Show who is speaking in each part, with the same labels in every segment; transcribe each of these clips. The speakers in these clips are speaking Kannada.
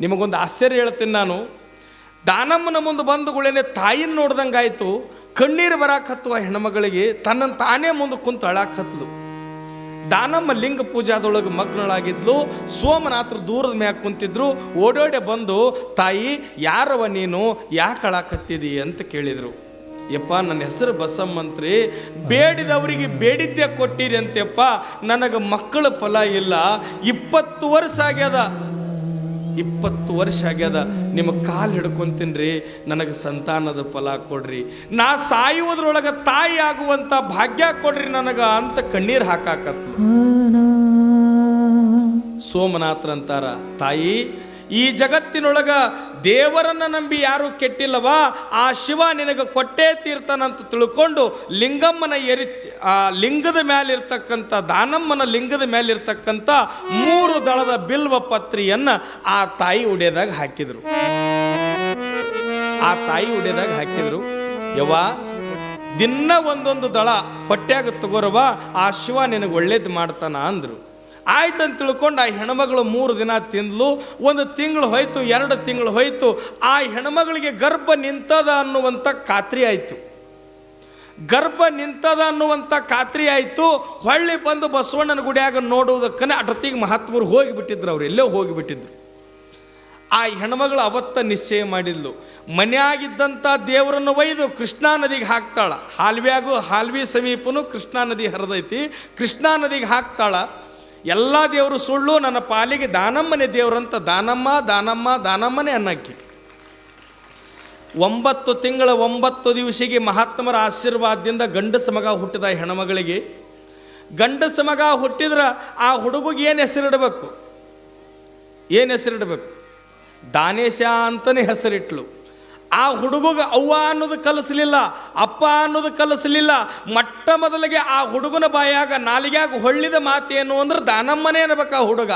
Speaker 1: ನಿಮಗೊಂದು ಆಶ್ಚರ್ಯ ಹೇಳ್ತೀನಿ ನಾನು. ದಾನಮ್ಮನ ಮುಂದೆ ಬಂದುಗಳೇನೆ ತಾಯಿನ ನೋಡ್ದಂಗಾಯ್ತು ಕಣ್ಣೀರು ಬರಾಕತ್ತುವ ಹೆಣ್ಮಗಳಿಗೆ ತನ್ನ ತಾನೇ ಮುಂದೆ ಕುಂತು ಅಳಾಕತ್ಲು ದಾನಮ್ಮ ಲಿಂಗ ಪೂಜಾದೊಳಗೆ ಮಗ್ನಳಾಗಿದ್ಲು. ಸೋಮನಾಥರು ದೂರದ ಮ್ಯಾಗ ಕುಂತಿದ್ರು. ಓಡೋಡೆ ಬಂದು, ತಾಯಿ, ಯಾರವ ನೀನು? ಯಾಕೆ ಅಳಾಕತ್ತಿದಿ ಅಂತ ಕೇಳಿದರು. ಯಪ್ಪ, ನನ್ನ ಹೆಸರು ಬಸಮ್ಮಂತ್ರಿ. ಬೇಡಿದವರಿಗೆ ಬೇಡಿದ್ದೆ ಕೊಟ್ಟಿರಿ ಅಂತೆಪ್ಪ ನನಗೆ ಮಕ್ಕಳ ಫಲ ಇಲ್ಲ. ಇಪ್ಪತ್ತು ವರ್ಷ ಆಗ್ಯದ. ಇಪ್ಪತ್ತು ವರ್ಷ ಆಗ್ಯದ. ನಿಮ್ಮ ಕಾಲು ಹಿಡ್ಕೊಂತೀನ್ರಿ ನನಗೆ ಸಂತಾನದ ಫಲ ಕೊಡ್ರಿ. ನಾ ಸಾಯುವುದ್ರೊಳಗೆ ತಾಯಿ ಆಗುವಂಥ ಭಾಗ್ಯ ಕೊಡ್ರಿ ನನಗೆ ಅಂತ ಕಣ್ಣೀರು ಹಾಕಾಕತ್ತು ಸೋಮನಾಥ್ರಂತಾರ ತಾಯಿ ಈ ಜಗತ್ತಿನೊಳಗ ದೇವರನ್ನ ನಂಬಿ ಯಾರು ಕೆಟ್ಟಿಲ್ಲವಾ? ಆ ಶಿವ ನಿನಗೆ ಕೊಟ್ಟೇ ತೀರ್ತಾನಂತ ತಿಳ್ಕೊಂಡು ಲಿಂಗಮ್ಮನ ಎರಿ, ಆ, ಲಿಂಗದ ಮೇಲಿರ್ತಕ್ಕಂಥ ದಾನಮ್ಮನ ಲಿಂಗದ ಮೇಲಿರ್ತಕ್ಕಂಥ ಮೂರು ದಳದ ಬಿಲ್ವ ಪತ್ರಿಯನ್ನ ಆ ತಾಯಿ ಉಡೆದಾಗ ಹಾಕಿದ್ರು. ಆ ತಾಯಿ ಉಡೆದಾಗ ಹಾಕಿದ್ರು. ಯವ ದಿನ ಒಂದೊಂದು ದಳ ಹೊಟ್ಟೆಯಾಗ ತಗೋರವ ಆ ಶಿವ ನಿನಗೆ ಒಳ್ಳೇದು ಮಾಡ್ತಾನ ಅಂದ್ರು. ಆಯ್ತಂತ ತಿಳ್ಕೊಂಡು ಆ ಹೆಣ್ಮಗಳು ಮೂರು ದಿನ ತಿಂದ್ಲು, ಒಂದು ತಿಂಗಳು ಹೋಯ್ತು, ಎರಡು ತಿಂಗಳು ಹೋಯ್ತು, ಆ ಹೆಣ್ಮಗಳಿಗೆ ಗರ್ಭ ನಿಂತದ ಅನ್ನುವಂಥ ಖಾತ್ರಿ ಆಯಿತು. ಗರ್ಭ ನಿಂತದ ಅನ್ನುವಂಥ ಖಾತ್ರಿ ಆಯಿತು, ಹೊಳ್ಳಿ ಬಂದು ಬಸವಣ್ಣನ ಗುಡಿಯಾಗ ನೋಡುವುದಕ್ಕನೆ ಅಟತಿಗೆ ಮಹಾತ್ಮರು ಹೋಗಿಬಿಟ್ಟಿದ್ರು ಅವ್ರು, ಎಲ್ಲೋ ಹೋಗಿಬಿಟ್ಟಿದ್ರು. ಆ ಹೆಣ್ಮಗಳು ಅವತ್ತ ನಿಶ್ಚಯ ಮಾಡಿದ್ಲು ಮನೆಯಾಗಿದ್ದಂಥ ದೇವರನ್ನು ಒಯ್ದು ಕೃಷ್ಣಾ ನದಿಗೆ ಹಾಕ್ತಾಳ. ಹಾಲ್ವ್ಯಾಗು, ಹಾಲ್ವಿ ಸಮೀಪನೂ ಕೃಷ್ಣಾ ನದಿ ಹರಿದೈತಿ, ಕೃಷ್ಣಾ ನದಿಗೆ ಹಾಕ್ತಾಳ. ಎಲ್ಲ ದೇವರು ಸುಳ್ಳು, ನನ್ನ ಪಾಲಿಗೆ ದಾನಮ್ಮನೆ ದೇವರಂತ ದಾನಮ್ಮ ದಾನಮ್ಮ, ದಾನಮ್ಮನೆ ಅನ್ನಕ್ಕೆ. ಒಂಬತ್ತು ತಿಂಗಳ ಒಂಬತ್ತು ದಿವಸಿಗೆ ಮಹಾತ್ಮರ ಆಶೀರ್ವಾದದಿಂದ ಗಂಡಸ ಮಗ ಹುಟ್ಟಿದ ಹೆಣಮಗಳಿಗೆ. ಗಂಡಸ ಮಗ ಹುಟ್ಟಿದ್ರ ಆ ಹುಡುಗಿಗೆ ಏನು ಹೆಸರಿಡಬೇಕು? ಏನು ಹೆಸರಿಡಬೇಕು? ದಾನೇಶ ಅಂತಲೇ ಹೆಸರಿಟ್ಲು. ಆ ಹುಡುಗಗೆ ಅವ್ವ ಅನ್ನೋದು ಕಲಿಸಲಿಲ್ಲ, ಅಪ್ಪ ಅನ್ನೋದು ಕಲಿಸಲಿಲ್ಲ. ಮೊಟ್ಟ ಮೊದಲಿಗೆ ಆ ಹುಡುಗನ ಬಾಯಾಗ ನಾಲಿಗ್ಯಾಗ ಹೊಳ್ಳಿದ ಮಾತೇನು ಅಂದ್ರೆ, ದಾನಮ್ಮನೇ ಅನ್ಬೇಕು ಆ ಹುಡುಗ.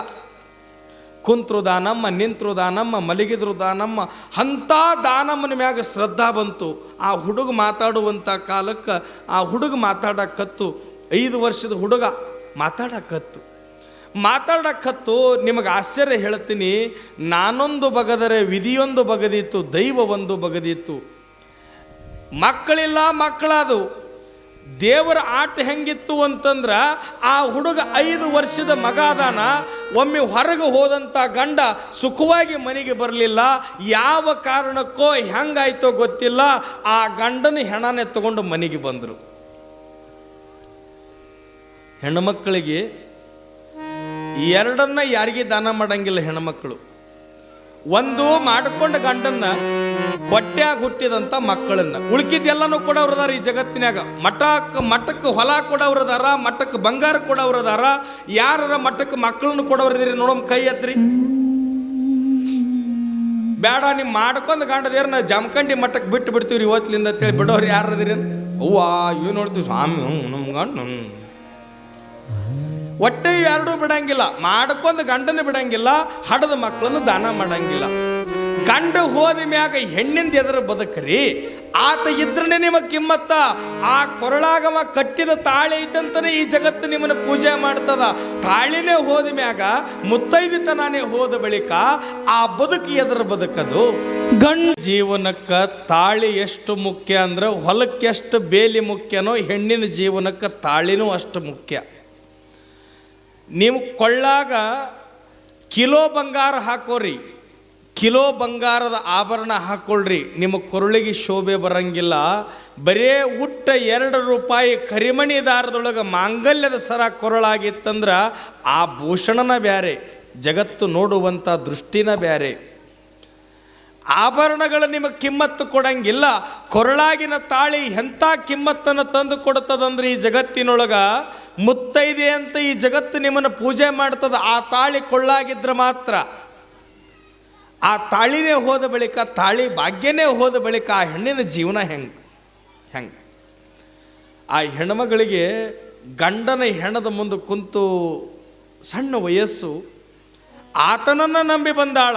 Speaker 1: ಕುಂತ್ರು ದಾನಮ್ಮ, ನಿಂತ್ರು ದಾನಮ್ಮ, ಮಲಗಿದ್ರು ದಾನಮ್ಮ. ಅಂಥ ದಾನಮ್ಮನ ಮ್ಯಾಗ ಶ್ರದ್ಧಾ ಬಂತು. ಆ ಹುಡುಗ ಮಾತಾಡುವಂಥ ಕಾಲಕ್ಕೆ ಆ ಹುಡುಗ ಮಾತಾಡಕತ್ತು. ಐದು ವರ್ಷದ ಹುಡುಗ ಮಾತಾಡಕತ್ತು. ಮಾತಾಡಕತ್ತು ನಿಮಗೆ ಆಶ್ಚರ್ಯ ಹೇಳ್ತೀನಿ ನಾನೊಂದು ಬಗದರೆ ವಿಧಿಯೊಂದು ಬಗದಿತ್ತು ದೈವ ಒಂದು ಬಗದಿತ್ತು. ಮಕ್ಕಳಿಲ್ಲ ಮಕ್ಕಳದು. ದೇವರ ಆಟ ಹೆಂಗಿತ್ತು ಅಂತಂದ್ರೆ ಆ ಹುಡುಗ ಐದು ವರ್ಷದ ಮಗ ಅದಾನ. ಒಮ್ಮೆ ಹೊರಗೆ ಹೋದಂಥ ಗಂಡ ಸುಖವಾಗಿ ಮನೆಗೆ ಬರಲಿಲ್ಲ. ಯಾವ ಕಾರಣಕ್ಕೋ ಹೆಂಗಾಯ್ತೋ ಗೊತ್ತಿಲ್ಲ. ಆ ಗಂಡನ ಹೆಣನೆ ತಗೊಂಡು ಮನೆಗೆ ಬಂದರು. ಹೆಣ್ಣುಮಕ್ಕಳಿಗೆ ಎರಡನ್ನ ಯಾರಿಗೆ ದಾನ ಮಾಡಂಗಿಲ್ಲ ಹೆಣ್ಮಕ್ಳು? ಒಂದು ಮಾಡಿಕೊಂಡ ಗಂಡನ್ನ ಹೊಟ್ಯಾಗ ಹುಟ್ಟಿದಂಥ ಮಕ್ಕಳನ್ನ. ಉಳ್ಕಿದ್ದೆಲ್ಲನೂ ಕೊಡವ್ರದಾರ ಈ ಜಗತ್ತಿನಾಗ ಮಠಕ್ಕೆ ಮಠಕ್ಕೆ ಹೊಲ ಕೊಡವ್ರದಾರ ಮಠಕ್ಕೆ ಬಂಗಾರ ಕೊಡವ್ರದಾರ ಯಾರ ಮಠಕ್ಕೆ ಮಕ್ಕಳನ್ನು ಕೊಡವ್ರದಿರಿ ನೋಡಮ್ ಕೈ ಎತ್ರಿ. ಬೇಡ, ನೀವು ಮಾಡ್ಕೊಂಡು ಗಂಡದೇರ ನಾ ಜಮಖಂಡಿ ಮಠಕ್ಕೆ ಬಿಟ್ಟು ಬಿಡ್ತೀವಿ ಇವತ್ತಿನಿಂದ ಅಂತೇಳಿ ಬಿಡೋರು ಯಾರದಿರಿ ಅವ್ವ ಇವ್ ನೋಡ್ತೀವಿ ಸ್ವಾಮಿ ನಮ್ಮ ಗಂಡ ಒಟ್ಟೆ ಎರಡೂ ಬಿಡಂಗಿಲ್ಲ, ಮಾಡ್ಕೊಂಡು ಗಂಡನ ಬಿಡಂಗಿಲ್ಲ, ಹಡದ ಮಕ್ಕಳನ್ನು ದಾನ ಮಾಡಂಗಿಲ್ಲ. ಗಂಡ ಹೋದ ಮ್ಯಾಗ ಹೆಣ್ಣಿಂದ ಎದರ ಬದುಕ್ರಿ, ಆತ ಇದ್ರನೆ ನಿಮಗೆ ಕಿಮ್ಮತ್ತ. ಆ ಕೊರಳಾಗವ ಕಟ್ಟಿದ ತಾಳಿ ಐತಂತಾನೆ ಈ ಜಗತ್ತು ನಿಮ್ಮನ್ನು ಪೂಜೆ ಮಾಡ್ತದ. ತಾಳಿನೇ ಹೋದ ಮ್ಯಾಗ ಮುತ್ತೈದಿತನಾನೇ ಹೋದ ಬಳಿಕ ಆ ಬದುಕು ಎದರ ಬದುಕದು. ಗಂಡ ಜೀವನಕ್ಕ ತಾಳಿ ಎಷ್ಟು ಮುಖ್ಯ ಅಂದ್ರೆ ಹೊಲಕ್ಕೆ ಎಷ್ಟು ಬೇಲಿ ಮುಖ್ಯನೋ ಹೆಣ್ಣಿನ ಜೀವನಕ್ಕೆ ತಾಳಿನೂ ಅಷ್ಟು ಮುಖ್ಯ. ನೀವು ಕೊಳ್ಳಾಗ ಕಿಲೋ ಬಂಗಾರ ಹಾಕೋರಿ. ಕಿಲೋ ಬಂಗಾರದ ಆಭರಣ ಹಾಕೊಳ್ರಿ. ನಿಮ್ಮ ಕೊರಳಿಗೆ ಶೋಭೆ ಬರಂಗಿಲ್ಲ. ಬರೇ ಉಟ್ಟ ಎರಡು ರೂಪಾಯಿ ಕರಿಮಣಿ ದಾರದೊಳಗೆ ಮಾಂಗಲ್ಯದ ಸರ ಕೊರಳಾಗಿತ್ತಂದ್ರೆ ಆ ಭೂಷಣನ ಬ್ಯಾರೆ, ಜಗತ್ತು ನೋಡುವಂಥ ದೃಷ್ಟಿನ ಬ್ಯಾರೆ. ಆಭರಣಗಳು ನಿಮಗೆ ಕಿಮ್ಮತ್ತು ಕೊಡಂಗಿಲ್ಲ. ಕೊರಳಾಗಿನ ತಾಳಿ ಎಂಥ ಕಿಮ್ಮತ್ತನ್ನು ತಂದು ಕೊಡುತ್ತದಂದ್ರೆ ಈ ಜಗತ್ತಿನೊಳಗ? ಮುತ್ತೈದೆ ಅಂತ ಈ ಜಗತ್ತು ನಿಮ್ಮನ್ನು ಪೂಜೆ ಮಾಡ್ತದ. ಆ ತಾಳಿ ಕೊಳ್ಳಾಗಿದ್ರೆ ಮಾತ್ರ. ಆ ತಾಳಿನೇ ಹೋದ ಬಳಿಕ, ತಾಳಿ ಭಾಗ್ಯನೇ ಹೋದ ಬಳಿಕ ಆ ಹೆಣ್ಣಿನ ಜೀವನ ಹೆಂಗೆ ಹೆಂಗೆ? ಆ ಹೆಣ್ಮಗಳಿಗೆ ಗಂಡನ ಹೆಣದ ಮುಂದೆ ಕುಂತು ಸಣ್ಣ ವಯಸ್ಸು, ಆತನನ್ನು ನಂಬಿ ಬಂದಾಳ.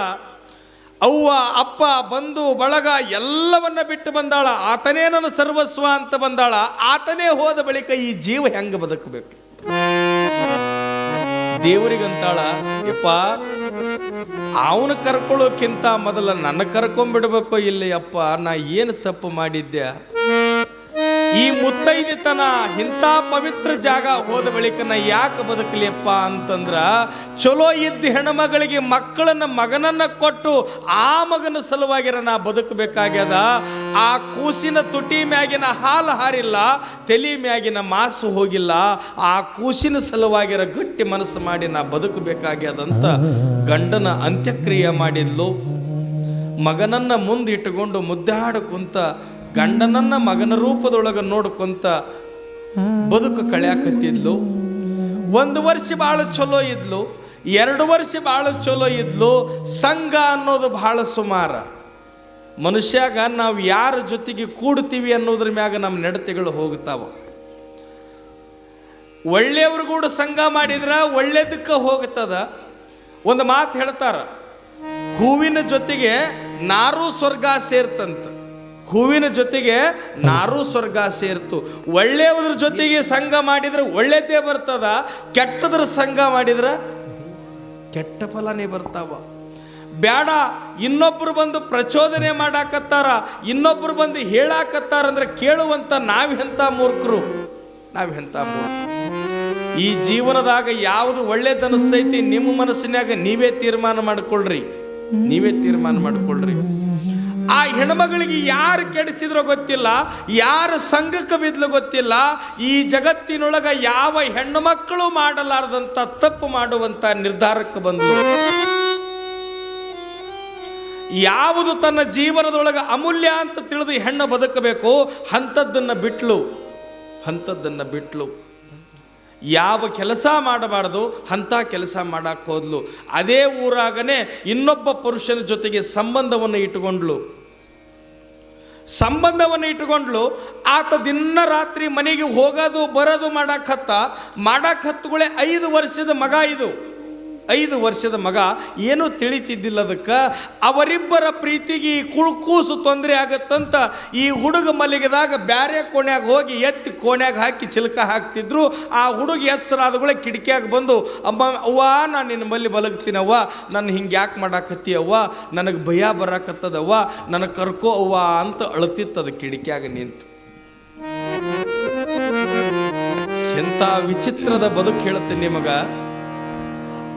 Speaker 1: ಅವ್ವ, ಅಪ್ಪ, ಬಂಧು, ಬಳಗ ಎಲ್ಲವನ್ನ ಬಿಟ್ಟು ಬಂದಾಳ. ಆತನೇ ನನ್ನ ಸರ್ವಸ್ವ ಅಂತ ಬಂದಾಳ. ಆತನೇ ಹೋದ ಬಳಿಕ ಈ ಜೀವ ಹೆಂಗೆ ಬದುಕಬೇಕು? ದೇವರಿಗಂತಾಳ, ಯಪ್ಪ, ಅವನು ಕರ್ಕೊಳ್ಳೋಕ್ಕಿಂತ ಮೊದಲ ನನ್ನ ಕರ್ಕೊಂಬಿಡ್ಬೇಕೋ ಇಲ್ಲಿ ಅಪ್ಪ? ನಾ ಏನು ತಪ್ಪು ಮಾಡಿದ್ದೆ? ಈ ಮುತ್ತೈದಿತನ ಇಂಥ ಪವಿತ್ರ ಜಾಗ ಹೋದ ಬಳಿಕ ನಾ ಯಾಕೆ ಬದುಕಲಿಯಪ್ಪ ಅಂತಂದ್ರ, ಚಲೋ ಇದ್ದ ಹೆಣ್ಮಗಳಿಗೆ ಮಕ್ಕಳನ್ನ ಮಗನನ್ನ ಕೊಟ್ಟು ಆ ಮಗನ ಸಲುವಾಗಿರ ನಾ ಬದುಕಬೇಕಾಗ್ಯದ. ಆ ಕೂಸಿನ ತುಟಿ ಮ್ಯಾಗಿನ ಹಾಲು ಹಾರಿಲ್ಲ, ತಲೆ ಮ್ಯಾಗಿನ ಮಾಸು ಹೋಗಿಲ್ಲ, ಆ ಕೂಸಿನ ಸಲುವಾಗಿರ ಗಟ್ಟಿ ಮನಸ್ಸು ಮಾಡಿ ನಾ ಬದುಕಬೇಕಾಗ್ಯದಂತ ಗಂಡನ ಅಂತ್ಯಕ್ರಿಯೆ ಮಾಡಿದ್ಲು. ಮಗನನ್ನ ಮುಂದಿಟ್ಟುಕೊಂಡು ಮುದ್ದಾಡ ಕುಂತ ಗಂಡನನ್ನ ಮಗನ ರೂಪದೊಳಗೆ ನೋಡ್ಕೊಂತ ಬದುಕು ಕಳ್ಯಾಕತ್ತಿದ್ಲು. ಒಂದು ವರ್ಷ ಭಾಳ ಚಲೋ ಇದ್ಲು, ಎರಡು ವರ್ಷ ಭಾಳ ಚಲೋ ಇದ್ಲು, ಸಂಘ ಅನ್ನೋದು ಬಹಳ ಸುಮಾರ. ಮನುಷ್ಯಾಗ ನಾವು ಯಾರ ಜೊತೆಗೆ ಕೂಡ್ತೀವಿ ಅನ್ನೋದ್ರ ಮ್ಯಾಗ ನಮ್ಮ ನಡತೆಗಳು ಹೋಗ್ತಾವ. ಒಳ್ಳೆಯವ್ರು ಕೂಡ ಸಂಘ ಮಾಡಿದ್ರ ಒಳ್ಳೇದಕ್ಕೆ ಹೋಗ್ತದ. ಒಂದು ಮಾತು ಹೇಳ್ತಾರ, ಹೂವಿನ ಜೊತೆಗೆ ನಾರು ಸ್ವರ್ಗ ಸೇರ್ತಂತ. ಹೂವಿನ ಜೊತೆಗೆ ನಾರು ಸ್ವರ್ಗ ಸೇರ್ತು. ಒಳ್ಳೆಯದ್ರ ಜೊತೆಗೆ ಸಂಘ ಮಾಡಿದ್ರೆ ಒಳ್ಳೆದೇ ಬರ್ತದ, ಕೆಟ್ಟದ್ರ ಸಂಘ ಮಾಡಿದ್ರೆ ಕೆಟ್ಟ ಫಲನೇ ಬರ್ತಾವ. ಬೇಡ ಇನ್ನೊಬ್ರು ಬಂದು ಪ್ರಚೋದನೆ ಮಾಡಾಕತ್ತಾರ, ಇನ್ನೊಬ್ರು ಬಂದು ಹೇಳಾಕತ್ತಾರ ಅಂದ್ರೆ ಕೇಳುವಂತ ನಾವೆಂತ ಮೂರ್ಖರು? ನಾವೆಂತ ಮೂರ್ಖರು? ಈ ಜೀವನದಾಗ ಯಾವುದು ಒಳ್ಳೇದನಿಸ್ತೈತಿ ನಿಮ್ಮ ಮನಸ್ಸಿನಾಗ ನೀವೇ ತೀರ್ಮಾನ ಮಾಡ್ಕೊಳ್ರಿ. ನೀವೇ ತೀರ್ಮಾನ ಮಾಡ್ಕೊಳ್ರಿ. ಆ ಹೆಣ್ಮಗಳಿಗೆ ಯಾರು ಕೆಡಿಸಿದ್ರೋ ಗೊತ್ತಿಲ್ಲ, ಯಾರ ಸಂಘಕ್ಕೆ ಬಿದ್ಲು ಗೊತ್ತಿಲ್ಲ, ಈ ಜಗತ್ತಿನೊಳಗ ಯಾವ ಹೆಣ್ಣು ಮಕ್ಕಳು ಮಾಡಲಾರದಂತ ತಪ್ಪು ಮಾಡುವಂತ ನಿರ್ಧಾರಕ್ಕೆ ಬಂದು ಯಾವುದು ತನ್ನ ಜೀವನದೊಳಗ ಅಮೂಲ್ಯ ಅಂತ ತಿಳಿದು ಹೆಣ್ಣು ಬದುಕಬೇಕು ಅಂಥದ್ದನ್ನ ಬಿಟ್ಲು ಅಂಥದ್ದನ್ನು ಬಿಟ್ಲು. ಯಾವ ಕೆಲಸ ಮಾಡಬಾರ್ದು ಅಂಥ ಕೆಲಸ ಮಾಡಕ್ಕೆ ಹೋದ್ಲು. ಅದೇ ಊರಾಗನೇ ಇನ್ನೊಬ್ಬ ಪುರುಷನ ಜೊತೆಗೆ ಸಂಬಂಧವನ್ನು ಇಟ್ಟುಕೊಂಡ್ಲು ಸಂಬಂಧವನ್ನು ಇಟ್ಟುಕೊಂಡ್ಲು ಆತ ದಿನ ರಾತ್ರಿ ಮನೆಗೆ ಹೋಗೋದು, ಬರೋದು ಮಾಡಕ್ಕತ್ತ ಹತ್ತ. ಮಾಡಕ್ ಹತ್ತುಗಳೇ ಐದು ವರ್ಷದ ಮಗ ಇದು. ಐದು ವರ್ಷದ ಮಗ ಏನೂ ತಿಳಿತಿದ್ದಿಲ್ಲ ಅದಕ್ಕೆ ಅವರಿಬ್ಬರ ಪ್ರೀತಿಗೆ ಈ ಕುಳ್ಕೂಸು ತೊಂದರೆ ಆಗತ್ತಂತ ಈ ಹುಡುಗ ಮಲಗಿದಾಗ ಬ್ಯಾರೆ ಕೋಣ್ಯಾಗ ಹೋಗಿ ಎತ್ತಿ ಕೋಣ್ಯಾಗ ಹಾಕಿ ಚಿಲ್ಕ ಹಾಕ್ತಿದ್ರು. ಆ ಹುಡುಗ ಎಚ್ಚರಾದಗಳೇ ಕಿಟಕಿಯಾಗಿ ಬಂದು, ಅಮ್ಮ, ಅವ್ವ, ನಾನು ನಿನ್ನ ಮಲ್ಲಿ ಮಲಗ್ತೀನವ್ವ ಅವ್ವ ನನ್ನ ಹಿಂಗೆ ಯಾಕೆ ಮಾಡಾಕತ್ತಿ ಅವ್ವ ನನಗೆ ಭಯ ಬರಾಕತ್ತದವ್ವ, ನನಗೆ ಕರ್ಕೋ ಅವ್ವ ಅಂತ ಅಳತಿತ್ತದ ಕಿಟಕಿಯಾಗ ನಿಂತು. ಎಂಥ ವಿಚಿತ್ರದ ಬದುಕು ಹೇಳುತ್ತೆ ನಿಮಗ.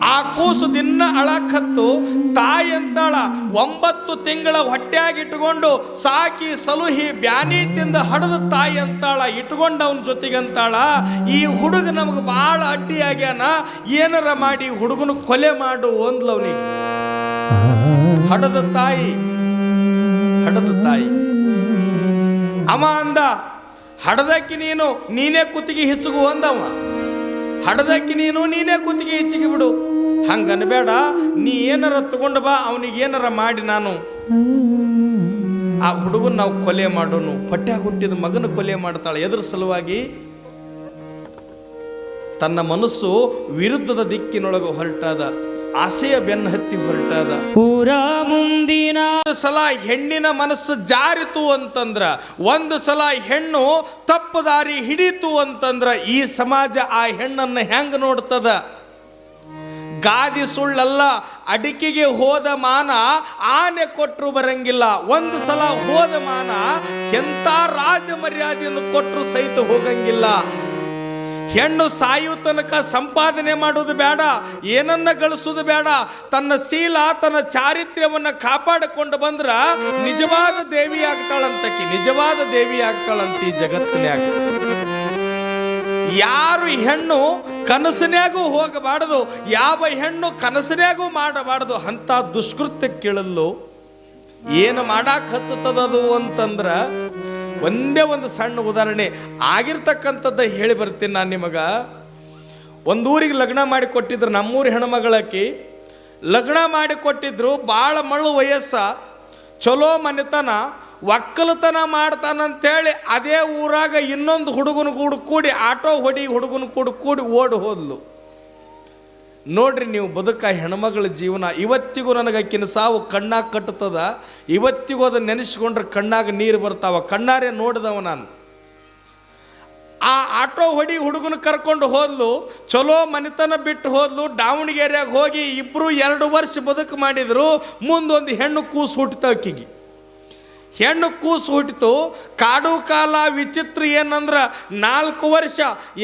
Speaker 1: ಆ ಕೂಸು ದಿನ ಅಳಕತ್ತು ತಾಯಿ ಅಂತಾಳ ಒಂಬತ್ತು ತಿಂಗಳ ಹೊಟ್ಟೆಯಾಗಿಟ್ಟುಕೊಂಡು ಸಾಕಿ ಸಲುಹಿ ಬ್ಯಾನಿ ತಿಂದ ಹಡದ ತಾಯಿ ಅಂತಾಳ ಇಟ್ಕೊಂಡು ಅವನ ಜೊತೆಗೆ ಅಂತಾಳ ಈ ಹುಡುಗ ನಮಗೆ ಭಾಳ ಅಡ್ಡಿ ಆಗ್ಯಾನ, ಏನಾರ ಮಾಡಿ ಹುಡುಗನ ಕೊಲೆ ಮಾಡು ಒಂದ್ಲ ಅವನಿಗೆ ಹಡದ ತಾಯಿ ಹಡದ ತಾಯಿ. ಅಮ್ಮ ಅಂದ, ಹಡದಕ್ಕೆ ನೀನು, ನೀನೇ ಕುತ್ತಿಗೆ ಹೆಚ್ಚುಗು ಅಂದವ. ಹಡದಕ್ಕೆ ನೀನು ನೀನೇ ಕುತ್ತಿಗೆ ಹೆಚ್ಚಿಗೆ ಬಿಡು. ಹಂಗನ್ಬೇಡ, ನೀ ಏನಾರ ತಗೊಂಡು ಬಾ, ಅವನಿಗೆ ಏನಾರ ಮಾಡಿ ನಾನು. ಆ ಹುಡುಗನ ನಾವು ಕೊಲೆ ಮಾಡೋನು. ಹೊಟ್ಟೆ ಹುಟ್ಟಿದ ಮಗನ ಕೊಲೆ ಮಾಡ್ತಾಳೆ. ಎದ್ರ ಸಲುವಾಗಿ ತನ್ನ ಮನಸ್ಸು ವಿರುದ್ಧದ ದಿಕ್ಕಿನೊಳಗೆ ಹೊರಟಾದ. ಆಸೆಯ ಬೆನ್ನ ಹತ್ತಿ ಹೊರಟದ.
Speaker 2: ಪೂರ ಮುಂದಿನ
Speaker 1: ಸಲ ಹೆಣ್ಣಿನ ಮನಸ್ಸು ಜಾರಿತು ಅಂತಂದ್ರ ಒಂದು ಸಲ ಹೆಣ್ಣು ತಪ್ಪು ದಾರಿ ಹಿಡಿತು ಅಂತಂದ್ರ ಈ ಸಮಾಜ ಆ ಹೆಣ್ಣನ್ನು ಹೆಂಗ್ ನೋಡ್ತದ? ಗಾದಿ ಸುಳ್ಳಲ್ಲ ಅಡಿಕೆಗೆ ಹೋದ ಮಾನ ಆನೆ ಕೊಟ್ಟರು ಬರಂಗಿಲ್ಲ. ಒಂದು ಸಲ ಹೋದ ಮಾನ ಎಂಥ ರಾಜ ಮರ್ಯಾದೆಯನ್ನು ಕೊಟ್ಟರು ಸಹಿತ ಹೋಗಂಗಿಲ್ಲ. ಹೆಣ್ಣು ಸಾಯುವ ತನಕ ಸಂಪಾದನೆ ಮಾಡೋದು ಬೇಡ, ಏನನ್ನ ಗಳಿಸೋದು ಬೇಡ, ತನ್ನ ಶೀಲ, ತನ್ನ ಚಾರಿತ್ರ್ಯವನ್ನ ಕಾಪಾಡಿಕೊಂಡು ಬಂದ್ರ ನಿಜವಾದ ದೇವಿ ಆಗ್ತಾಳಂತಕಿ, ನಿಜವಾದ ದೇವಿ ಆಗ್ತಾಳಂತ ಜಗತ್ತಿನ್ಯಾಗ. ಯಾರು ಹೆಣ್ಣು ಕನಸಿನಾಗೂ ಹೋಗಬಾರದು, ಯಾವ ಹೆಣ್ಣು ಕನಸಿನಾಗೂ ಮಾಡಬಾರದು ಅಂತ ದುಷ್ಕೃತ್ಯ ಕೇಳಲು ಏನು ಮಾಡಾಕ್ ಹಚ್ಚತದದು ಅಂತಂದ್ರ ಒಂದೇ ಒಂದು ಸಣ್ಣ ಉದಾಹರಣೆ ಆಗಿರ್ತಕ್ಕಂಥದ್ದು ಹೇಳಿ ಬರ್ತೀನಿ ನಾನು ನಿಮಗ. ಒಂದೂರಿಗೆ ಲಗ್ನ ಮಾಡಿ ಕೊಟ್ಟಿದ್ರು ನಮ್ಮೂರು ಹೆಣ್ಮಗಳಕ್ಕಿ ಲಗ್ನ ಮಾಡಿ ಕೊಟ್ಟಿದ್ರು ಭಾಳ ಮಳ್ಳು ವಯಸ್ಸ, ಚಲೋ ಮನೆತನ, ಒಕ್ಕಲತನ ಮಾಡ್ತಾನಂತೇಳಿ ಅದೇ ಊರಾಗ ಇನ್ನೊಂದು ಹುಡುಗನ ಕೂಡ ಕೂಡಿ, ಆಟೋ ಹೊಡಿ ಹುಡುಗನ ಕೂಡ, ಕೂಡಿ ಓಡಿ ಹೋದ್ಲು. ನೋಡ್ರಿ ನೀವು ಬದುಕ ಹೆಣ್ಮಗಳ ಜೀವನ, ಇವತ್ತಿಗೂ ನನಗೆ ಅಕ್ಕಿನ ಸಾವು ಕಣ್ಣಾಗ ಕಟ್ಟುತ್ತದ? ಇವತ್ತಿಗೂ ಅದನ್ನ ನೆನೆಸ್ಕೊಂಡ್ರೆ ಕಣ್ಣಾಗ ನೀರು ಬರ್ತಾವ? ಕಣ್ಣಾರೆ ನೋಡಿದವ ನಾನು. ಆ ಆಟೋ ಹೊಡಿ ಹುಡುಗನ ಕರ್ಕೊಂಡು ಹೋದ್ಲು, ಚಲೋ ಮನೆತನ ಬಿಟ್ಟು ಹೋದ್ಲು, ದಾವಣಗೆರೆಯಾಗ ಹೋಗಿ ಇಬ್ಬರು ಎರಡು ವರ್ಷ ಬದುಕು ಮಾಡಿದ್ರು, ಮುಂದೊಂದು ಹೆಣ್ಣು ಕೂಸು ಹುಟ್ಟಿತ ಆಕಿಗೆ. ಹೆಣ್ಣು ಕೂಸು ಹುಟ್ಟಿತು, ಕಾಡು ಕಾಲ ವಿಚಿತ್ರ ಏನಂದ್ರೆ ನಾಲ್ಕು ವರ್ಷ,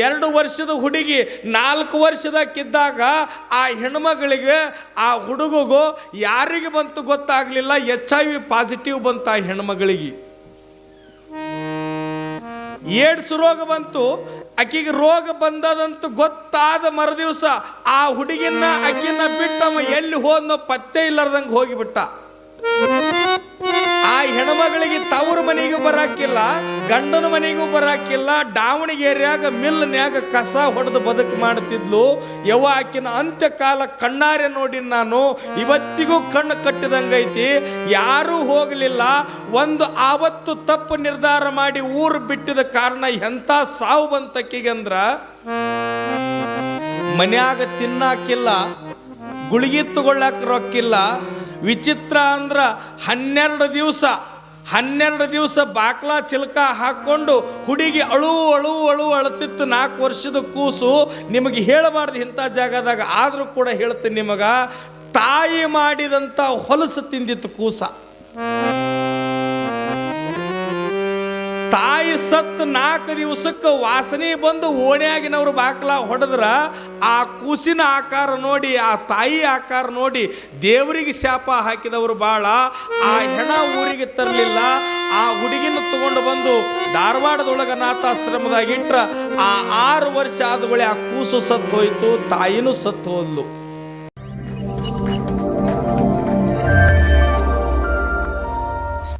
Speaker 1: ಎರಡು ವರ್ಷದ ಹುಡುಗಿ ನಾಲ್ಕು ವರ್ಷದಕ್ಕಿದ್ದಾಗ ಆ ಹೆಣ್ಮಗಳಿಗೆ, ಆ ಹುಡುಗಗೂ ಯಾರಿಗೆ ಬಂತು ಗೊತ್ತಾಗಲಿಲ್ಲ ಎಚ್ ಐ ವಿ ಪಾಸಿಟಿವ್ ಬಂತು ಆ ಹೆಣ್ಮಗಳಿಗೆ. ಏಡ್ಸ್ ರೋಗ ಬಂತು ಆಕಿಗೆ ರೋಗ ಬಂದದಂತೂ ಗೊತ್ತಾದ ಮರುದಿವಸ ಆ ಹುಡುಗಿನ ಅಕ್ಕಿನ ಬಿಟ್ಟವ ಎಲ್ಲಿ ಹೋದ್ನೋ ಪತ್ತೆ ಇಲ್ಲದಂಗೆ ಹೋಗಿಬಿಟ್ಟ. ಹೆಣ್ಮಗಳಿಗೆ ತವರು ಮನೆಗೂ ಬರಾಕಿಲ್ಲ, ಗಂಡನ ಮನೆಗೂ ಬರಾಕಿಲ್ಲ ದಾವಣಗೆರೆಯಾಗ ಮಿಲ್ನ್ಯಾಗ ಕಸ ಹೊಡೆದು ಬದುಕು ಮಾಡ್ತಿದ್ಲು. ಯವ ಆಕಿನ ಅಂತ್ಯಕಾಲ ಕಣ್ಣಾರೆ ನೋಡಿ ನಾನು. ಇವತ್ತಿಗೂ ಕಣ್ಣು ಕಟ್ಟಿದಂಗೈತಿ. ಯಾರೂ ಹೋಗಲಿಲ್ಲ. ಒಂದು ಆವತ್ತು ತಪ್ಪು ನಿರ್ಧಾರ ಮಾಡಿ ಊರು ಬಿಟ್ಟಿದ ಕಾರಣ ಎಂಥ ಸಾವು ಬಂತಕ್ಕಿಗೆ ಅಂದ್ರ? ಮನ್ಯಾಗ ತಿನ್ನಾಕಿಲ್ಲ, ಗುಳಿಗೆ ತಗೊಳ್ಳಕ್ಕೆ ರೊಕ್ಕಿಲ್ಲ ವಿಚಿತ್ರ ಅಂದ್ರ ಹನ್ನೆರಡು ದಿವಸ ಹನ್ನೆರಡು ದಿವಸ ಬಾಕ್ಲ ಚಿಲ್ಕ ಹಾಕೊಂಡು ಹುಡುಗಿ ಅಳು ಅಳು ಅಳು ಅಳುತ್ತಿತ್ತು ನಾಲ್ಕು ವರ್ಷದ ಕೂಸು. ನಿಮಗೆ ಹೇಳಬಾರ್ದು ಇಂಥ ಜಾಗದಾಗ, ಆದರೂ ಕೂಡ ಹೇಳ್ತೀನಿ ನಿಮಗ, ತಾಯಿ ಮಾಡಿದಂಥ ಹೊಲಸು ತಿಂದಿತ್ತು ಕೂಸ. ತಾಯಿ ಸತ್ತು ನಾಲ್ಕು ದಿವಸಕ್ಕೆ ವಾಸನೆ ಬಂದು ಓಣ್ಯಾಗಿನವ್ರು ಬಾಕಲ ಹೊಡೆದ್ರ ಆ ಕೂಸಿನ ಆಕಾರ ನೋಡಿ, ಆ ತಾಯಿ ಆಕಾರ ನೋಡಿ ದೇವರಿಗೆ ಶಾಪ ಹಾಕಿದವರು ಭಾಳ ಆ ಹೆಣ ಊರಿಗೆ ತರಲಿಲ್ಲ. ಆ ಹುಡುಗಿನ ತಗೊಂಡು ಬಂದು ಧಾರವಾಡದೊಳಗ ಅನಾಥಾಶ್ರಮದಾಗ ಇಟ್ರ ಆ ಆರು ವರ್ಷ ಆದ ಬಳಿ ಆ ಕೂಸು ಸತ್ತು ಹೋಯ್ತು, ತಾಯಿನೂ ಸತ್ತು ಹೋದ್ಲು.